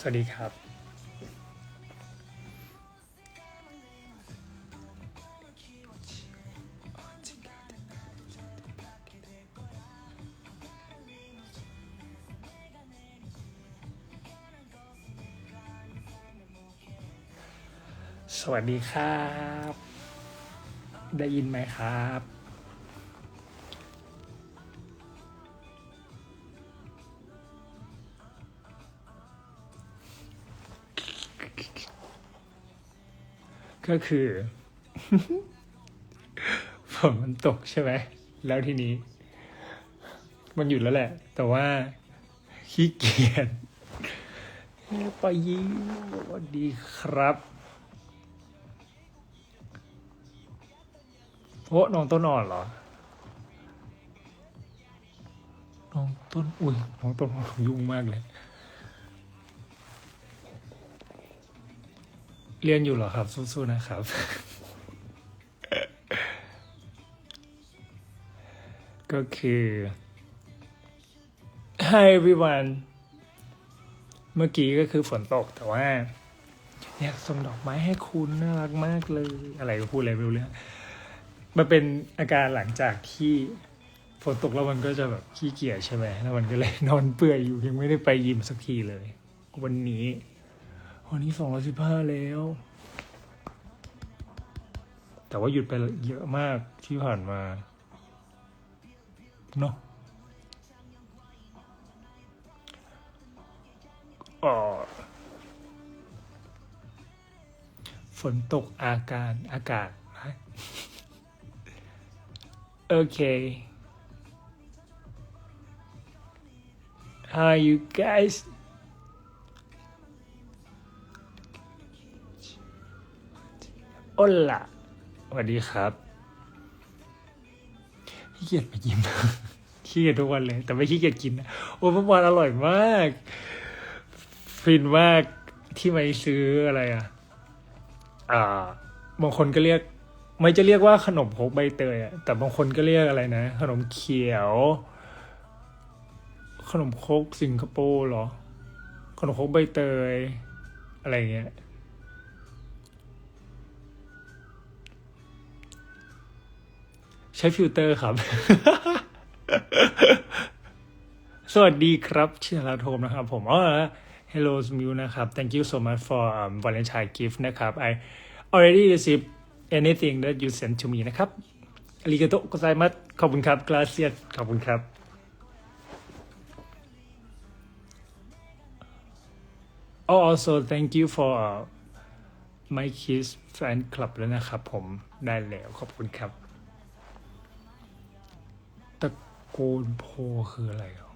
สวัสดีครับ สวัสดีครับ ได้ยินไหมครับ ก็คือ ฝนมันตกใช่ไหม แล้วทีนี้ มันหยุดแล้วแหละ แต่ว่าขี้เกียจไปยิ้มสวัสดีครับโอ้น้องต้นอ่อนเหรอ น้องต้น อุ้ย น้องต้นอ่อนยุ่งมากเลย เรียนอยู่เหรอครับ สู้ๆนะครับ ก็คือ Hi everyone เมื่อกี้ก็คือฝนตกแต่ว่าอยากส่งดอกไม้ให้คุณน่ารักมากเลย อะไรก็พูดอะไรไม่รู้เรื่องมันเป็นอาการหลังจากที่ฝนตกแล้วมันก็จะแบบขี้เกียจใช่ไหมแล้วมันก็เลยนอนเปื่อยอยู่ยังไม่ได้ไปยิมสักทีเลย วันนี้ วันนี้สองร้อยสิบห้าแล้ว แต่ว่าหยุดไปเยอะมากที่ผ่านมาเนาะฝนตกอาการอากาศโอเค How are you guys โอล่ะสวัสดีครับขี้เกียจไปยิมขี้เกียจทุกวันเลย แต่ไม่ขี้เกียจกิน โอ้เมื่อวานอร่อยมาก ฟินมากที่ไม่ซื้ออะไรอะ อ่า บางคนก็เรียก ไม่จะเรียกว่าขนมคกใบเตยอะ แต่บางคนก็เรียกอะไรนะ ขนมเขียว ขนมคกสิงคโปร์เหรอ ขนมคกใบเตย อะไรเงี้ย ใช้ฟิลเตอร์ครับ สวัสดีครับชินาโทมนะครับ ผมอ๋อ Hello Miu นะครับ Thank you so much for um, Valentine gift นะครับ I already received anything that you sent to me นะครับอาริกาโตโกไซมัสขอบคุณครับ gracias ขอบคุณครับ Oh also thank you for uh, my kids fan club แล้วนะครับผมได้แล้วขอบคุณครับ โกนโพคืออะไรอะ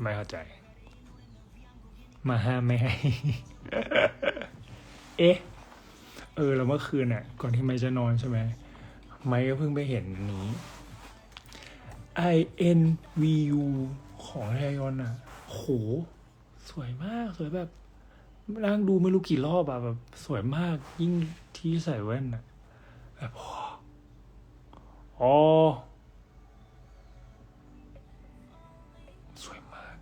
ไม่เข้าใจ มาห้ามไม่ให้ เอ๊ะ เออแล้วเมื่อคืนน่ะ ก่อนที่ไม่จะนอนใช่ไหม ไม่ก็เพิ่งไปเห็นนี้ I N V U ของไทยอนอะ โห สวยมาก สวยแบบนั่งดูไม่รู้กี่รอบอะแบบ สวยมากยิ่งที่ใส่แว่นอะ แบบโอ้อ๋อสวยมาก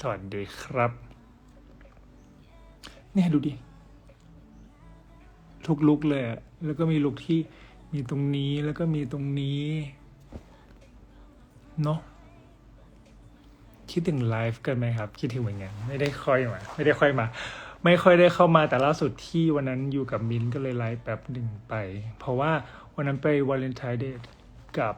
สวัสดีครับ เนี่ยดูดิ ทุกลุกเลย แล้วก็มีลุกที่มีตรงนี้แล้วก็มีตรงนี้ เนาะคิดถึงไลฟ์กันไหมครับ คิดถึงเหมือนกันไม่ได้ค่อยมา ไม่ได้ค่อยมา ไม่ค่อยได้เข้ามาแต่ล่าสุดที่วันนั้นอยู่กับมินก็เลยไลฟ์แป๊บหนึ่งไป เพราะว่าวันนั้นไปวาเลนไทน์เดทกับ